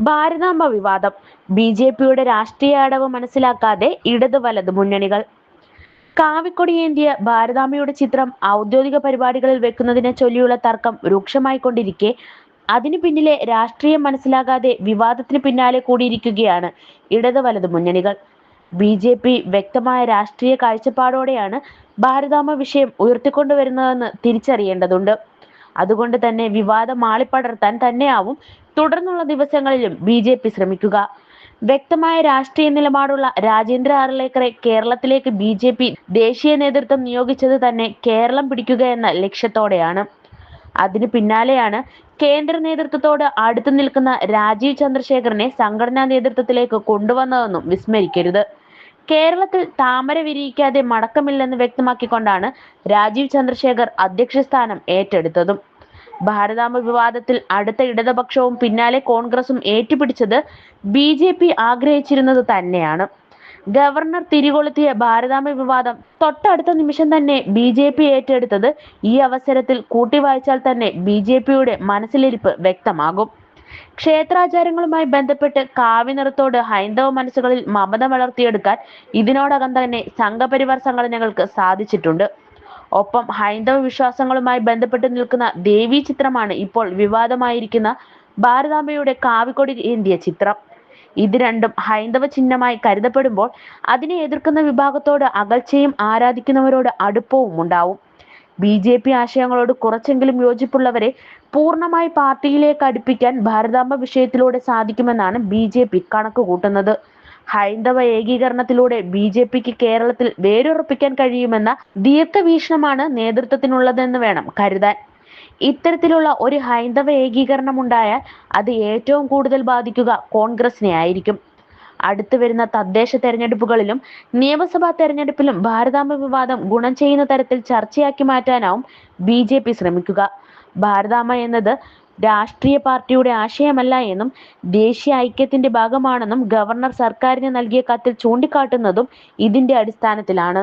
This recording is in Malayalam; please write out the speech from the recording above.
ഭാരതാംബ വിവാദം. ബി ജെ പിയുടെ രാഷ്ട്രീയ അടവ് മനസ്സിലാക്കാതെ ഇടത് വലത് മുന്നണികൾ. കാവിക്കൊടിയേന്തിയ ഭാരതാംബയുടെ ചിത്രം ഔദ്യോഗിക പരിപാടികളിൽ വെക്കുന്നതിനെ ചൊല്ലിയുള്ള തർക്കം രൂക്ഷമായിക്കൊണ്ടിരിക്കെ അതിനു പിന്നിലെ രാഷ്ട്രീയം മനസ്സിലാകാതെ വിവാദത്തിന് പിന്നാലെ കൂടിയിരിക്കുകയാണ് ഇടത് വലത് മുന്നണികൾ. ബി ജെ പി വ്യക്തമായ രാഷ്ട്രീയ കാഴ്ചപ്പാടോടെയാണ് ഭാരതാമ വിഷയം ഉയർത്തിക്കൊണ്ടുവരുന്നതെന്ന് തിരിച്ചറിയേണ്ടതുണ്ട്. അതുകൊണ്ട് തന്നെ വിവാദം ആളിപ്പടർത്താൻ തന്നെയാവും തുടർന്നുള്ള ദിവസങ്ങളിലും ബി ജെ പി ശ്രമിക്കുക. വ്യക്തമായ രാഷ്ട്രീയ നിലപാടുള്ള രാജേന്ദ്ര ആർലേക്കറെ കേരളത്തിലേക്ക് ബി ജെ പി ദേശീയ നേതൃത്വം നിയോഗിച്ചത് തന്നെ കേരളം പിടിക്കുക എന്ന ലക്ഷ്യത്തോടെയാണ്. അതിന് പിന്നാലെയാണ് കേന്ദ്ര നേതൃത്വത്തോട് അടുത്തു നിൽക്കുന്ന രാജീവ് ചന്ദ്രശേഖരനെ സംഘടനാ നേതൃത്വത്തിലേക്ക് കൊണ്ടുവന്നതെന്നും വിസ്മരിക്കരുത്. കേരളത്തിൽ താമര വിരിയിക്കാതെ മടക്കമില്ലെന്ന് വ്യക്തമാക്കിക്കൊണ്ടാണ് രാജീവ് ചന്ദ്രശേഖർ അധ്യക്ഷ സ്ഥാനം ഏറ്റെടുത്തതും. ഭാരതാംബ വിവാദത്തിൽ അടുത്ത ഇടതുപക്ഷവും പിന്നാലെ കോൺഗ്രസും ഏറ്റുപിടിച്ചത് ബി ജെ പി ആഗ്രഹിച്ചിരുന്നത് തന്നെയാണ്. ഗവർണർ തിരികൊളുത്തിയ ഭാരതാംബ വിവാദം തൊട്ടടുത്ത നിമിഷം തന്നെ ബി ജെ പി ഏറ്റെടുത്തത് ഈ അവസരത്തിൽ കൂട്ടിവായിച്ചാൽ തന്നെ ബി ജെ പിയുടെ മനസ്സിലിരിപ്പ് വ്യക്തമാകും. ക്ഷേത്രാചാരങ്ങളുമായി ബന്ധപ്പെട്ട് കാവ്യനിറത്തോട് ഹൈന്ദവ മനസ്സുകളിൽ മമത വളർത്തിയെടുക്കാൻ ഇതിനോടകം തന്നെ സംഘപരിവാർ സംഘടനകൾക്ക് സാധിച്ചിട്ടുണ്ട്. ഒപ്പം ഹൈന്ദവ വിശ്വാസങ്ങളുമായി ബന്ധപ്പെട്ട് നിൽക്കുന്ന ദേവി ചിത്രമാണ് ഇപ്പോൾ വിവാദമായിരിക്കുന്ന ഭാരതാംബയുടെ കാവിക്കൊടി ഏന്തിയ ചിത്രം. ഇത് രണ്ടും ഹൈന്ദവ ചിഹ്നമായി കരുതപ്പെടുമ്പോൾ അതിനെ എതിർക്കുന്ന വിഭാഗത്തോട് അകൽച്ചയും ആരാധിക്കുന്നവരോട് അടുപ്പവും ഉണ്ടാവും. ബി ജെ പി ആശയങ്ങളോട് കുറച്ചെങ്കിലും യോജിപ്പുള്ളവരെ പൂർണമായി പാർട്ടിയിലേക്ക് അടുപ്പിക്കാൻ ഭാരതാംബ വിഷയത്തിലൂടെ സാധിക്കുമെന്നാണ് ബി ജെ പി കണക്ക് കൂട്ടുന്നത് ഹൈന്ദവ ഏകീകരണത്തിലൂടെ ബി ജെ പിക്ക് കേരളത്തിൽ വേരുറപ്പിക്കാൻ കഴിയുമെന്ന ദീർഘവീക്ഷണമാണ് നേതൃത്വത്തിനുള്ളതെന്ന് വേണം കരുതാൻ. ഇത്തരത്തിലുള്ള ഒരു ഹൈന്ദവ ഏകീകരണം ഉണ്ടായാൽ അത് ഏറ്റവും കൂടുതൽ ബാധിക്കുക കോൺഗ്രസിനെ ആയിരിക്കും. അടുത്തു വരുന്ന തദ്ദേശ തെരഞ്ഞെടുപ്പുകളിലും നിയമസഭാ തെരഞ്ഞെടുപ്പിലും ഭാരതാംബ വിവാദം ഗുണം ചെയ്യുന്ന തരത്തിൽ ചർച്ചയാക്കി മാറ്റാനാവും ബി ശ്രമിക്കുക. ഭാരതാമ എന്നത് രാഷ്ട്രീയ പാർട്ടിയുടെ ആശയമല്ല എന്നും ദേശീയ ഐക്യത്തിന്റെ ഭാഗമാണെന്നും ഗവർണർ സർക്കാരിന് നൽകിയ കത്തിൽ ചൂണ്ടിക്കാട്ടുന്നതും ഇതിന്റെ അടിസ്ഥാനത്തിലാണ്.